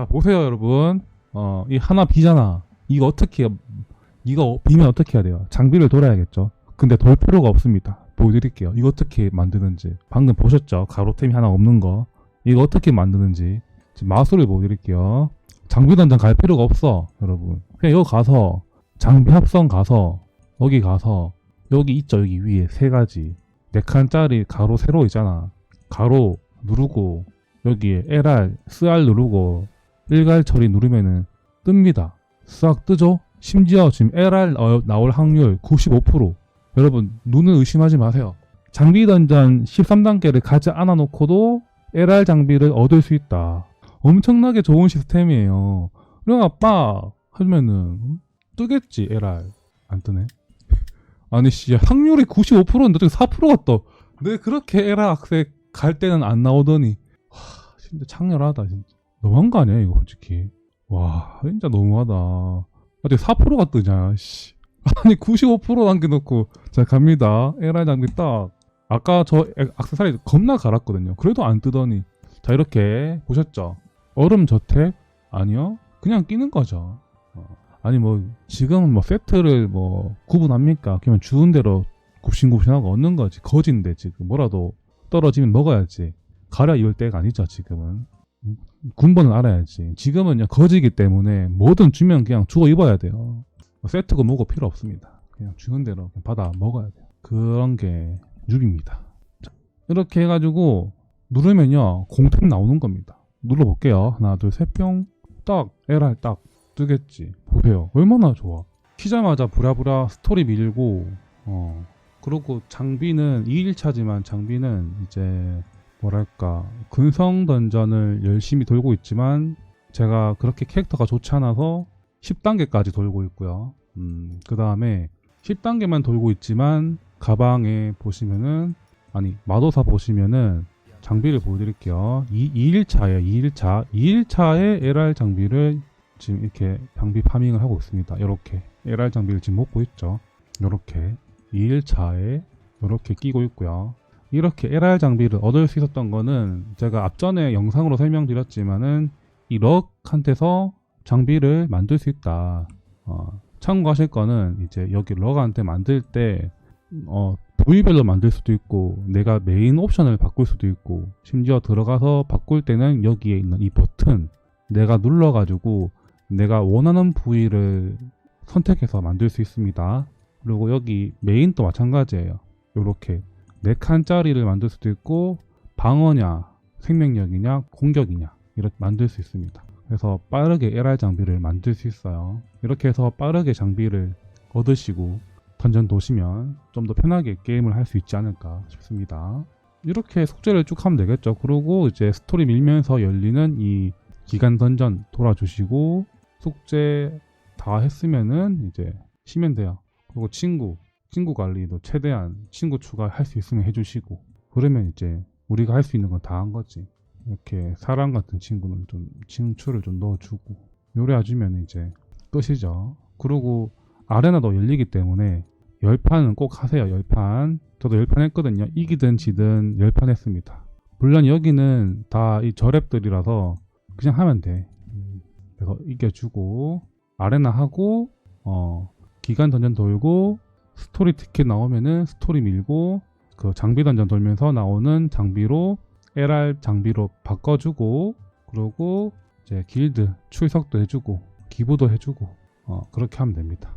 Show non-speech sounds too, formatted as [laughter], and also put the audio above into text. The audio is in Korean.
자 보세요 여러분. 어 이 하나 비잖아. 이거 어떻게 이거 비면 어떻게 해야 돼요? 장비를 돌아야겠죠. 근데 돌 필요가 없습니다. 보여드릴게요. 이거 어떻게 만드는지. 방금 보셨죠? 가로템이 하나 없는 거. 이거 어떻게 만드는지. 지금 마술을 보여드릴게요. 장비 단장 갈 필요가 없어 여러분. 그냥 여기 가서 장비 합성 가서 여기 가서 여기 있죠? 여기 위에 세 가지. 네 칸짜리 가로 세로 있잖아. 가로 누르고 여기에 LR, SR 누르고 일괄 처리 누르면은 뜹니다. 싹 뜨죠? 심지어 지금 LR 어, 나올 확률 95%. 여러분 눈은 의심하지 마세요. 장비 던전 13단계를 가지 않아 놓고도 LR 장비를 얻을 수 있다. 엄청나게 좋은 시스템이에요. 그럼 아빠 하면은 뜨겠지 LR 안 뜨네. [laughs] 아니 씨 확률이 95%인데 어떻게 4%가 떠? 내 그렇게 LR 악색 갈 때는 안 나오더니 와 진짜 창렬하다 진짜 너무한 거 아니야 이거 솔직히? 와 진짜 너무하다. 어떻게 4%가 뜨냐 씨. [laughs] 아니 95% 남겨놓고. 자 갑니다. LR 장비 딱. 아까 저 에- 악세사리 겁나 갈았거든요. 그래도 안 뜨더니. 자 이렇게 보셨죠? 얼음 저택? 아니요. 그냥 끼는 거죠. 어. 아니 뭐 지금 뭐 세트를 뭐 구분합니까? 그냥 주운 대로 굽신굽신하고 얻는 거지. 거진데 지금 뭐라도 떨어지면 먹어야지. 가려 입을 때가 아니죠 지금은 군번은 알아야지. 지금은요 거지기 때문에 뭐든 주면 그냥 주고 입어야 돼요. 뭐 세트고 뭐고 필요 없습니다. 그냥 주는 대로 그냥 받아 먹어야 돼요. 그런 게 뉴비입니다. 자, 이렇게 해가지고 누르면요 공템 나오는 겁니다. 눌러볼게요. 하나 둘셋뿅딱 LR 딱 뜨겠지. 보세요. 얼마나 좋아. 키자마자 부랴부랴 스토리 밀고 어 그리고 장비는 2일차지만 장비는 이제 뭐랄까 근성 던전을 열심히 돌고 있지만 제가 그렇게 캐릭터가 좋지 않아서 10단계까지 돌고 있고요. 음, 그 다음에 10단계만 돌고 있지만 가방에 보시면은 아니 마도사 보시면은 장비를 보여드릴게요. 2, 2일차에 2일차 2일차에 LR 장비를 지금 이렇게 장비 파밍을 하고 있습니다. 이렇게 LR 장비를 지금 먹고 있죠. 이렇게 2일차에 이렇게 끼고 있고요. 이렇게 LR 장비를 얻을 수 있었던 거는 제가 앞전에 영상으로 설명드렸지만은 이 럭한테서 장비를 만들 수 있다. 어, 참고하실 거는 이제 여기 럭한테 만들 때 어, 부위별로 만들 수도 있고 내가 메인 옵션을 바꿀 수도 있고 심지어 들어가서 바꿀 때는 여기에 있는 이 버튼 내가 눌러가지고 내가 원하는 부위를 선택해서 만들 수 있습니다. 그리고 여기 메인도 마찬가지예요. 이렇게 네 칸짜리를 만들 수도 있고 방어냐, 생명력이냐, 공격이냐 이렇게 만들 수 있습니다. 그래서 빠르게 LR 장비를 만들 수 있어요. 이렇게 해서 빠르게 장비를 얻으시고 던전 도시면 좀 더 편하게 게임을 할 수 있지 않을까 싶습니다. 이렇게 숙제를 쭉 하면 되겠죠. 그리고 이제 스토리 밀면서 열리는 이 기간 던전 돌아주시고 숙제 다 했으면은 이제 쉬면 돼요. 그리고 친구, 친구 관리도 최대한 친구 추가할 수 있으면 해주시고 그러면 이제 우리가 할 수 있는 건 다 한 거지. 이렇게 사람 같은 친구는 좀 친추를 좀 넣어주고 요래 해주면 이제 끝이죠. 그리고 아레나도 열리기 때문에 열판은 꼭 하세요. 열판. 저도 열판 했거든요. 이기든 지든 열판 했습니다. 물론 여기는 다 이 저랩들이라서 그냥 하면 돼. 음, 그래서 이겨주고 아레나 하고 어 기간 던전 돌고 스토리 티켓 나오면은 스토리 밀고 그 장비 던전 돌면서 나오는 장비로 LR 장비로 바꿔주고 그러고 이제 길드 출석도 해주고 기부도 해주고 어 그렇게 하면 됩니다.